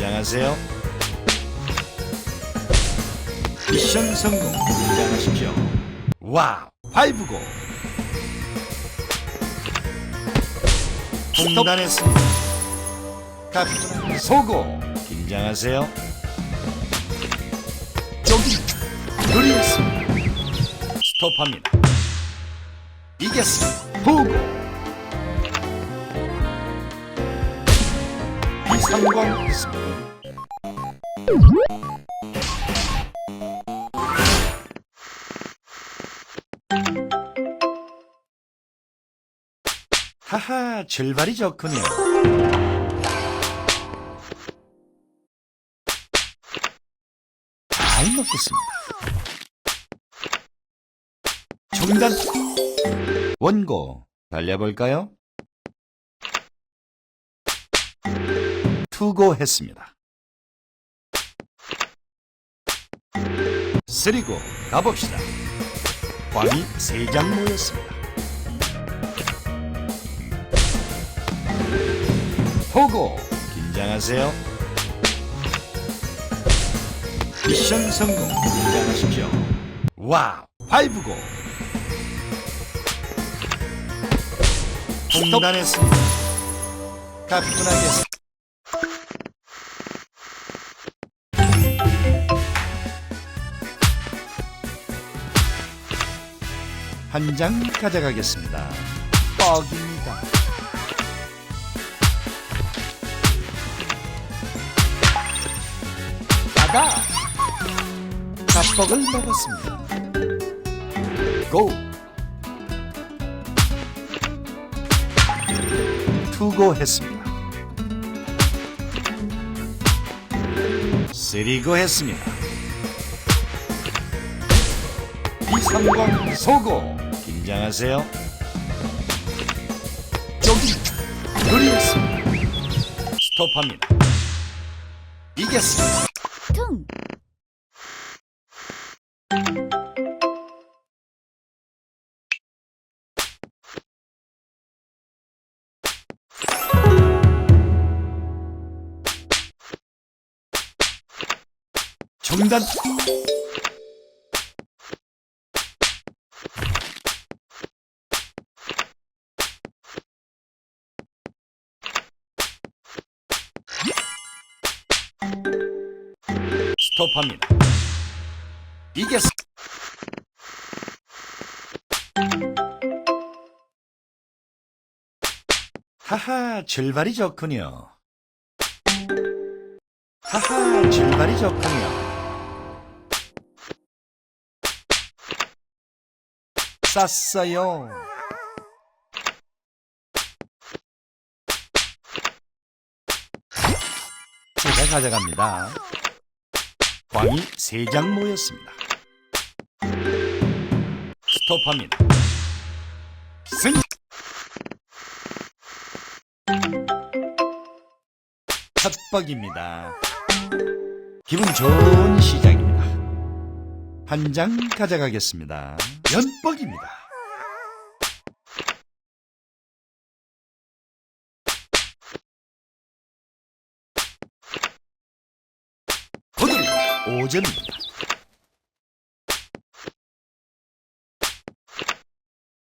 긴장하세요. 미션 성공. 긴장하십시오. 와우, 파이브고. 중단했습니다. 가비전 소고. 긴장하세요. 저기 그리웠습니다. 스톱합니다. 이겼습니다. 보고. 이상광 있습니다. 하하, 출발이 좋군요. 잘 먹겠습니다. 중단. 원고, 달려볼까요? 투고했습니다. 쓰리고 가봅시다. 광이 세 장 모였습니다. 보고 긴장하세요. 미션 성공 긴장하십시오. 와우 파이브고 중단했습니다. 가뿐하게 한 장 가져가겠습니다. 뻑입니다. 나가! 잡뻑을 먹었습니다. 고! 투고했습니다. 쓰리고 했습니다. 이삼광 소고 긴장하세요. 저기 그리웠습니다. 스톱합니다. 이겼습니다. 퉁 중단. 스톱합니다. 이겼어. 하하, 출발이 좋군요. 하하, 출발이 좋군요. 쌌어요. 제가 가져갑니다. 광이 세 장 모였습니다. 스톱합니다. 승! 첫 기분 좋은 시작입니다. 한 장 가져가겠습니다. 연뻑입니다. 5점입니다.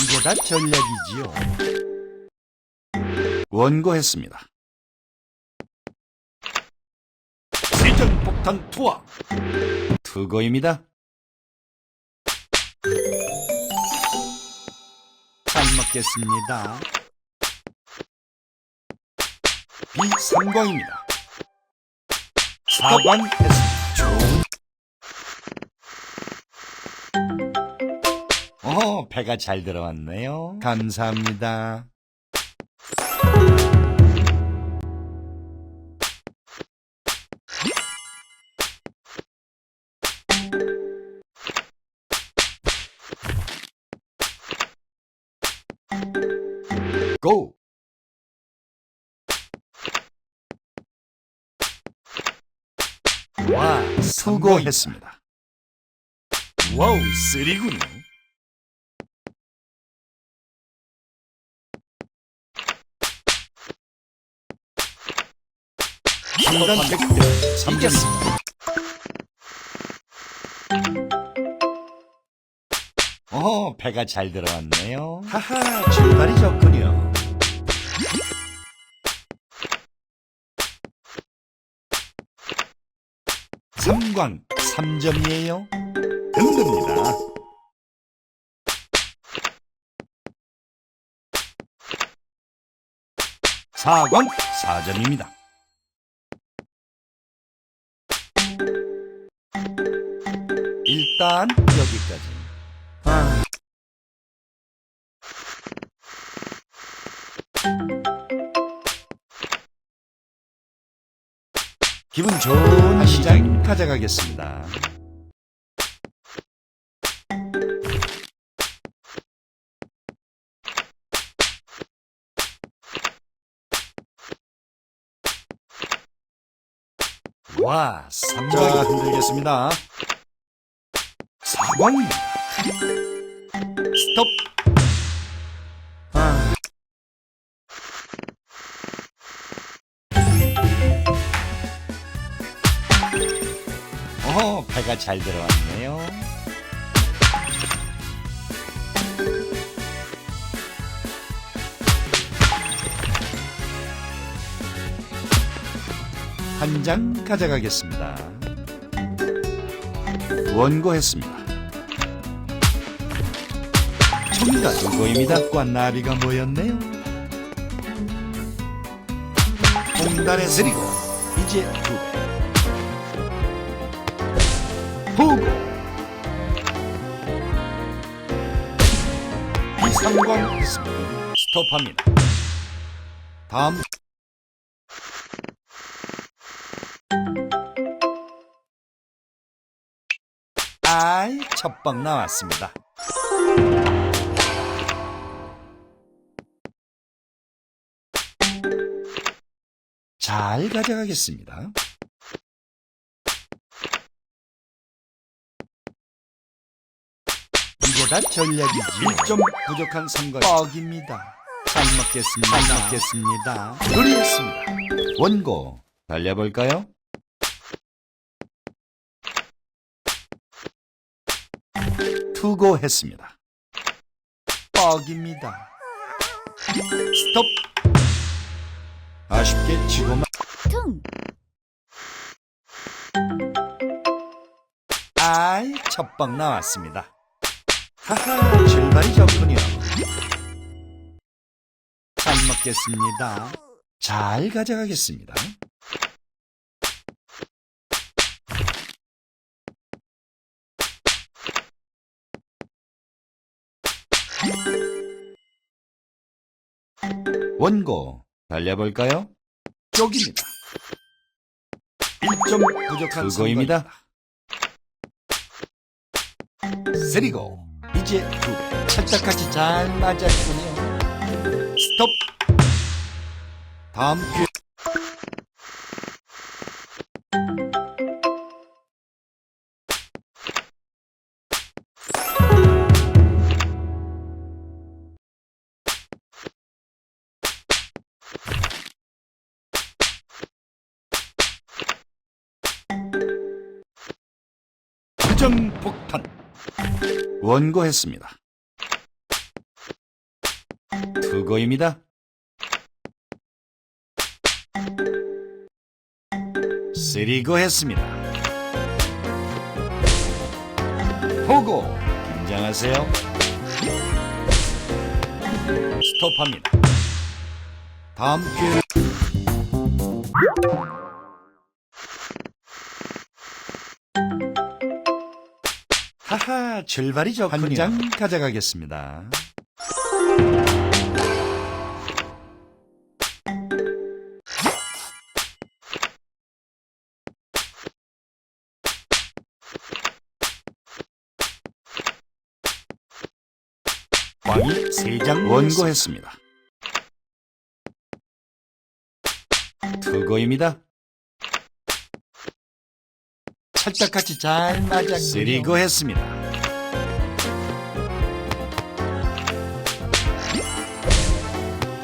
이게 다 전략이지요. 원고했습니다. 세전 폭탄 투하 투고입니다. 잘 먹겠습니다. 비삼광입니다. 사광 했습니다. 배가 잘 들어왔네요. 감사합니다. 고! 와, 수고했습니다. 와우, 쓰리군요. 상단 100대 3점입니다. 어, 배가 잘 들어왔네요. 하하, 출발이 좋군요. 삼광 3점이에요. 든든입니다. 사광 4점입니다. 일단 여기까지. 아, 기분 좋은 한잔 가져가겠습니다. 와, 자, 삼광이 흔들겠습니다. 사광입니다. 스톱. 아, 어, 배가 잘 들어왔네요. 한 장 가져가겠습니다. 원고했습니다. 총각 두고입니다. 꽌나비가 모였네요. 공단에 쓰리고 이제 두 배. 보고 이상광 있습니다. 스톱합니다. 다음 첫방 나왔습니다. 잘 가져가겠습니다. 이게 다 전략이지. 1점 부족한 선거 뻑입니다. 잘 먹겠습니다. 잘 먹겠습니다. 요리했습니다. 원고 달려볼까요? 투고했습니다. 뻑입니다. 스톱. 아쉽게 지고만 퉁 아이 첫방 나왔습니다. 하하, 출발이 좋군요. 잘 먹겠습니다. 잘 가져가겠습니다. 원고 달려볼까요? 쪽입니다. 1점 부족한 그거입니다. 쓰리고 이제 두 배. 찰떡같이 잘 맞았군요. 스톱. 다음 기회. 폭탄. 원고했습니다. 투고입니다. 쓰리고 했습니다. 보고 긴장하세요. 스톱합니다. 다음 기회 하하 출발이 좋군요. 한장 가져가겠습니다. 광이 3장 원고했습니다. 투고입니다. 찰떡같이 잘 맞았군요. 쓰리고 했습니다.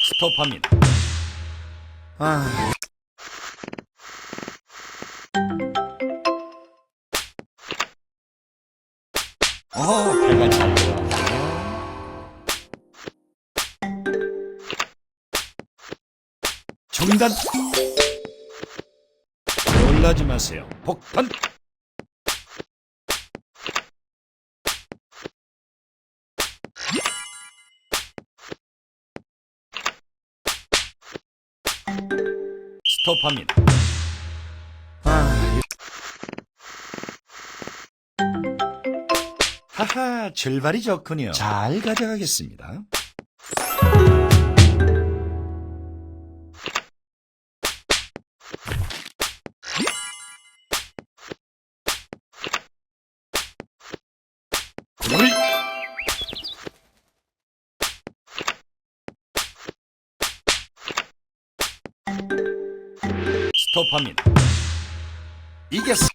스톱합니다. 아, 어, 배가 잘 들어왔네요. 중단. 놀라지 마세요. 폭탄. 아, 이- 하하, 출발이 좋군요. 잘 가져가겠습니다. 스톱합니다. 이겼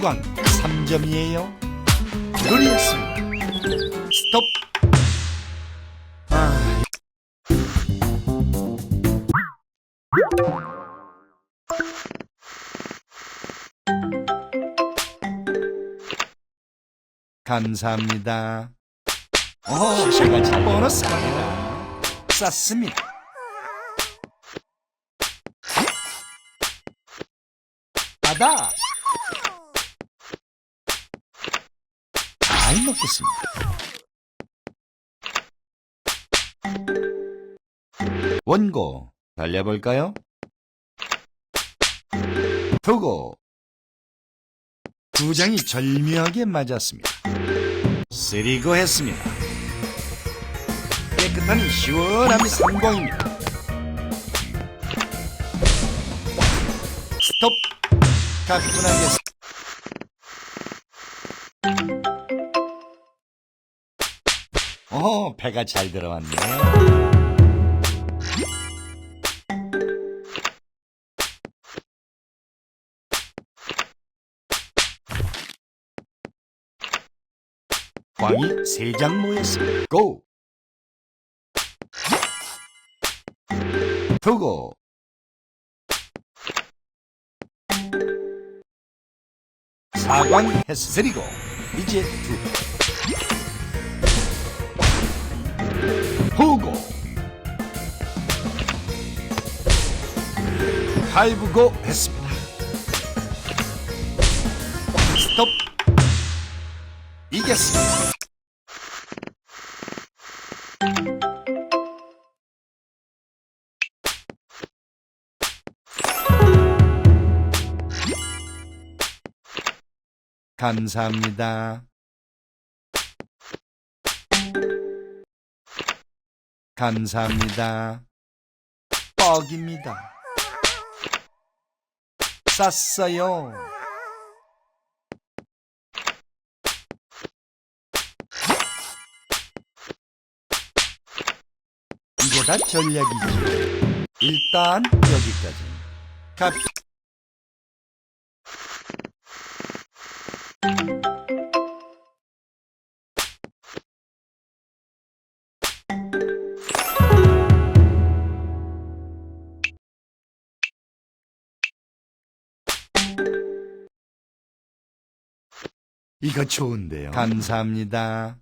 삼광 3점이에요. 돌렸습니다. 스톱. 아, 감사합니다. 어, 제가 잘 보너스 갑니다. 쌌습니다. 바다. 잘 먹겠습니다. 원고 달려볼까요? 두고 두 장이 절묘하게 맞았습니다. 쓰리고 했습니다. 깨끗한 시원한 삼광입니다. 스톱! 가뿐하게 스- 어, 배가 잘 들어왔네요. 광이 세 장 모였습니다. 고! 두고 사광 했으리고 이제 두 후고 할부고 했습니다. 스톱 이겼습니다. 감사합니다. 감사합니다. 뻑입니다. 쌌어요. 이게 다 전략이죠. 일단 여기까지. 갑. 이거 좋은데요. 감사합니다.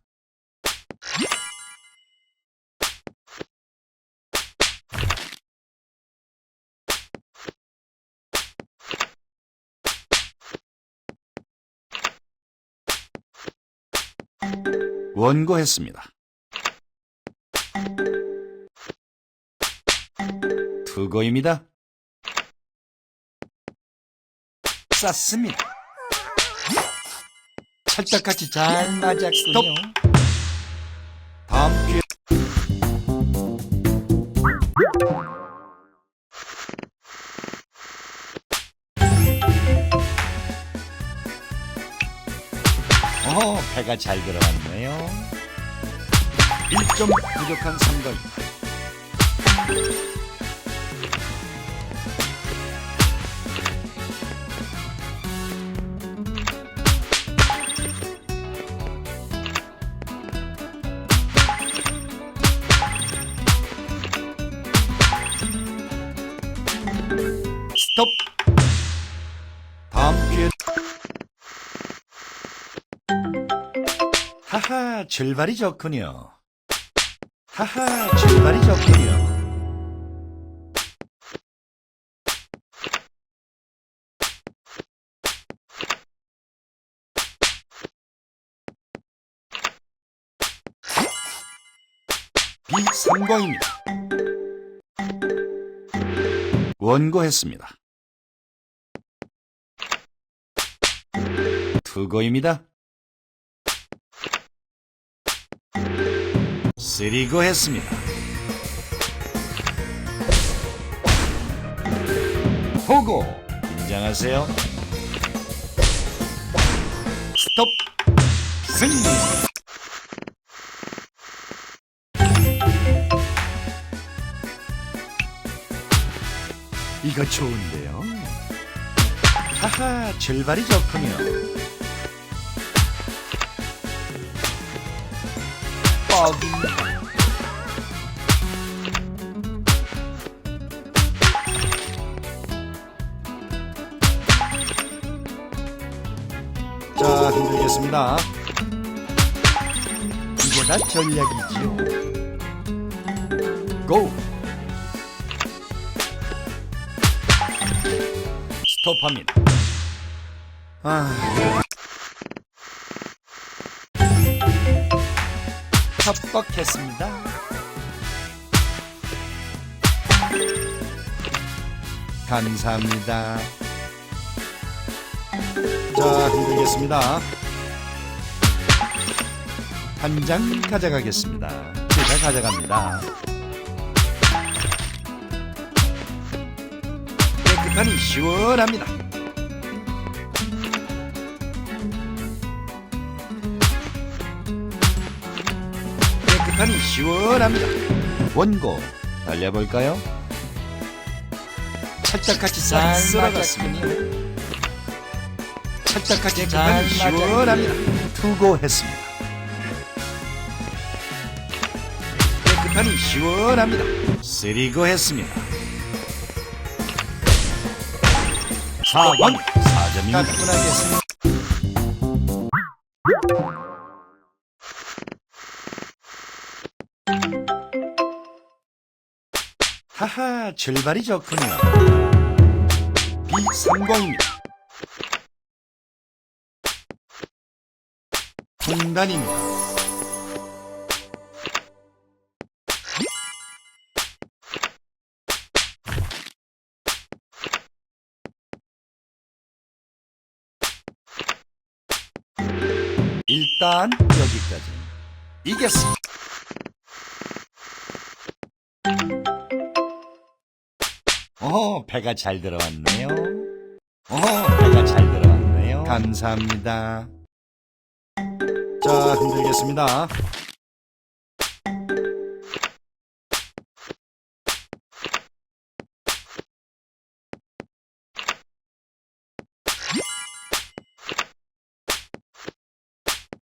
원고했습니다. 투고입니다. 쌌습니다. 찰떡같이 잘 맞았군요. 다음 기회. 어, 배가 잘 들어갔네요. 1점 부족한 3번. 하하, 출발이 좋군요. 하하, 출발이 좋군요. 비성공입니다. 원고했습니다. 투고입니다. 쓰리고 했습니다. 호고 긴장하세요. 스톱 승리. 이거 좋은데요. 하하 출발이 좋군요. 자, 흔들겠습니다. 이게 다 전략이지요. 고! 스톱합니다. 아. 협박했습니다. 감사합니다. 자, 흔들겠습니다. 한 장 가져가겠습니다. 제가 가져갑니다. 깨끗하니 시원합니다. 시원합니다. 원고 달려볼까요? 찰떡같이 싹 쓸어갔습니다. 찰떡같이 깨끗하니 시원합니다. 투고했습니다. 깨끗하니 시원합니다. 쓰리고 했습니다. 4원 4점입니다. 하하, 출발이 좋군요. 비성공입니다. 중단입니다. 일단 여기까지. 이겼습니다. 어, 배가 잘 들어왔네요. 어, 배가 잘 들어왔네요. 감사합니다. 자, 흔들겠습니다.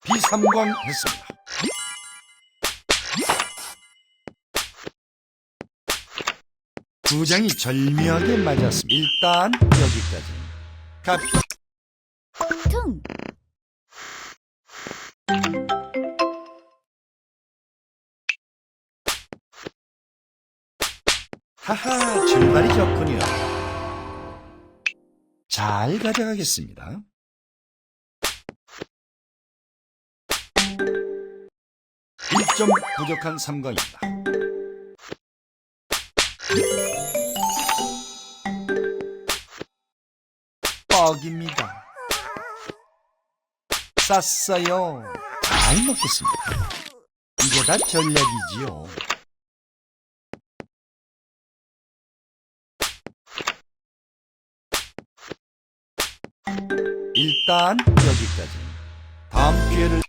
비삼광 했습니다. 두 장이 절묘하게 맞았습니다. 일단 여기까지. 갑. 퉁 하하, 출발이 좋군요. 잘 가져가겠습니다. 일점 부족한 삼광입니다. 뻑입니다. 쌌어요. 잘 먹겠습니다. 이게 다 전략이지요. 일단 여기까지. 다음 기회를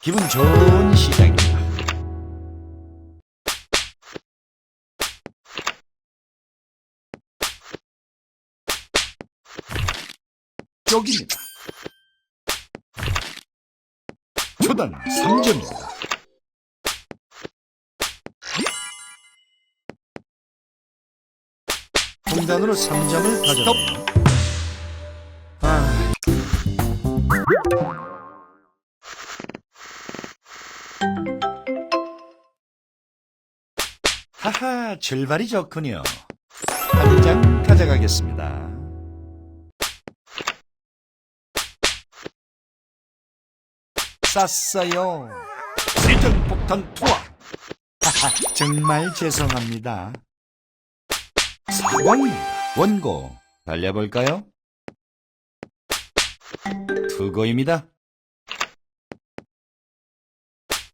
기분 좋은 시작 입니다. 쪽입니다. 초단 3점입니다. 공단으로 3점을 가져네요. 아, 하하, 출발이 좋군요. 한 장 가져가겠습니다. 쌌어요. 세전 폭탄 투하. 정말 죄송합니다. 사광입니다. 원고 달려볼까요? 투고입니다.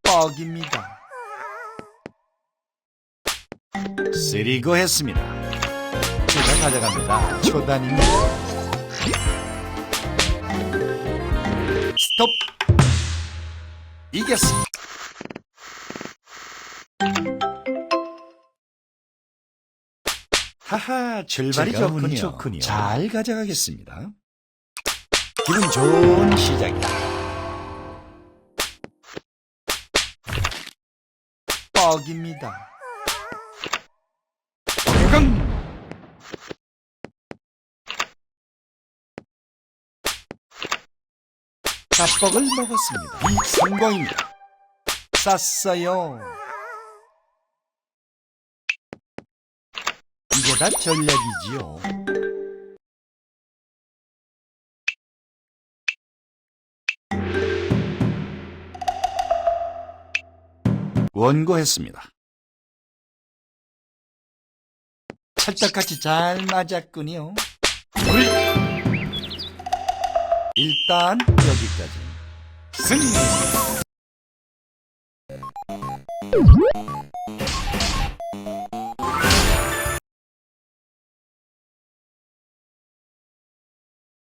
뻑입니다. 쓰리고 했습니다. 제가 가져갑니다. 초단입니다. 스톱! 이겼습니다. 하하, 출발이 제가 좋군요. 잘 가져가겠습니다. 기분 좋은 시작이다. 뻑입니다. 강! 닭뻑을 먹었습니다. 이 성공입니다. 쌌어요. 이게 다 전략이지요. 원고했습니다. 찰떡같이 잘 맞았군요. 일단 여기까지. 승리!